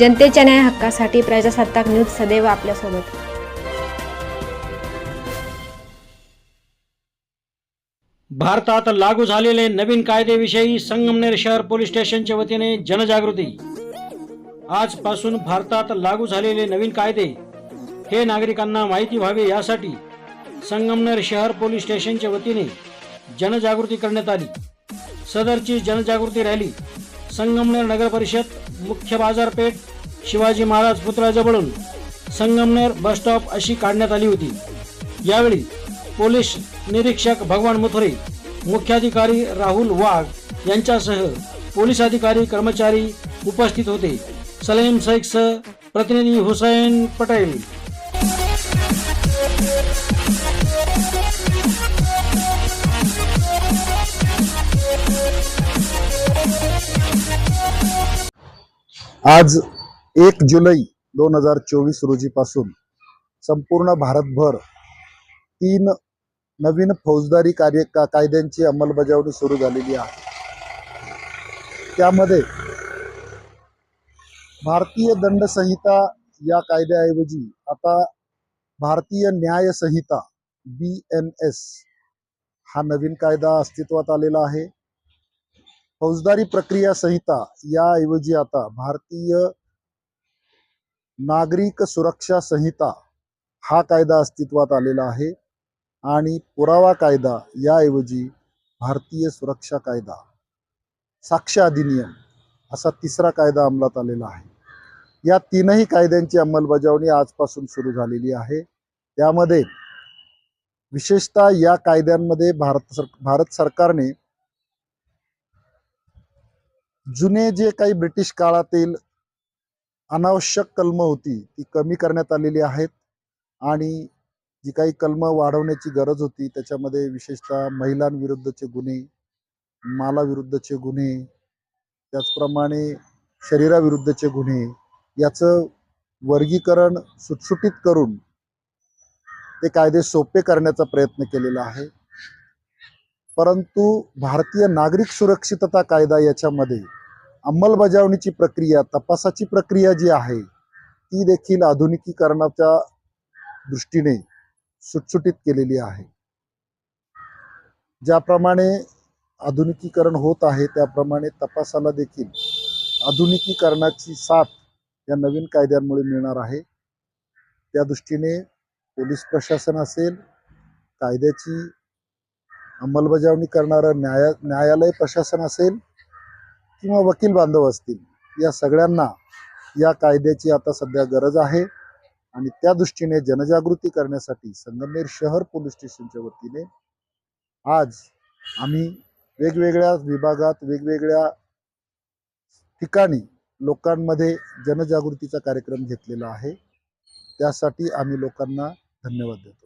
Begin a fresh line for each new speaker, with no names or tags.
जनतेच्या न्याय हक्कासाठी प्रजासत्ताक न्यूज सदैव आपल्यासोबत.
भारतात लागू झालेले नवीन कायदेविषयी संगमनेर शहर पोलीस स्टेशनच्या वतीने जनजागृती. आजपासून भारतात लागू झालेले नवीन कायदे हे नागरिकांना माहिती व्हावे यासाठी संगमनेर शहर पोलीस स्टेशनच्या वतीने जनजागृती करण्यात आली. सदरची जनजागृती रॅली संगमनेर नगर परिषद मुख्य बाजारपेठ शिवाजी महाराज पुतळ्याजवळून संगमनेर बस स्टॉप अशी काढण्यात आली होती. यावेळी पोलीस निरीक्षक भगवान मुथुरे मुख्याधिकारी राहुल वाघ यांच्यासह पोलीस अधिकारी कर्मचारी उपस्थित होते. सलीम शेखसह प्रतिनिधी हुसैन पटेल.
आज एक जुलै दोन हजार चोवीस रोजीपासून संपूर्ण भारतभर तीन नवीन फौजदारी कार्य का कायद्यांची अंमलबजावणी सुरू झालेली आहे. त्यामध्ये भारतीय दंड संहिता या कायद्याऐवजी आता भारतीय न्याय संहिता बी एन एस हा नवीन कायदा अस्तित्वात आलेला आहे. फौजदारी प्रक्रिया संहिता याऐवजी आता भारतीय नागरिक सुरक्षा संहिता हा कायदा अस्तित्वात आलेला आहे आणि पुरावा कायदा याऐवजी भारतीय सुरक्षा कायदा साक्ष अधिनियम असा तिसरा कायदा अंमलात आलेला आहे. या तीनही कायद्यांची अंमलबजावणी आजपासून सुरू झालेली आहे. त्यामध्ये विशेषतः या कायद्यांमध्ये भारत सर भारत सरकारने जुने जे काही ब्रिटिश काळातील अनावश्यक कलमं होती ती कमी करण्यात आलेली आहेत. आणि जी काही कलमं वाढवण्याची गरज होती त्याच्यामध्ये विशेषतः महिलांविरुद्धचे गुन्हे मालाविरुद्धचे गुन्हे त्याचप्रमाणे शरीराविरुद्धचे गुन्हे याचं वर्गीकरण सुटसुटीत करून ते कायदे सोपे करण्याचा प्रयत्न केलेला आहे. परंतु भारतीय नागरिक सुरक्षितता कायदा याच्यामध्ये अंमलबजावणीची प्रक्रिया तपासाची प्रक्रिया जी आहे ती देखील आधुनिकीकरणाच्या दृष्टीने सुटसुटीत केलेली आहे. ज्याप्रमाणे आधुनिकीकरण होत आहे त्याप्रमाणे तपासाला देखील आधुनिकीकरणाची साथ या नवीन कायद्यांमुळे मिळणार आहे. त्या दृष्टीने पोलीस प्रशासन असेल कायद्याची अंमलबजावणी करणारं न्याया न्यायालय प्रशासन असेल किंवा वकील बांधव असतील या सगळ्यांना या कायद्याची आता सध्या गरज आहे आणि त्या दृष्टीने जनजागृती करण्यासाठी संगमनेर शहर पोलीस स्टेशनच्या वतीने आज आम्ही वेगवेगळ्या विभागात वेगवेगळ्या ठिकाणी लोकांमध्ये जनजागृतीचा कार्यक्रम घेतलेला आहे. त्यासाठी आम्ही लोकांना धन्यवाद देतो.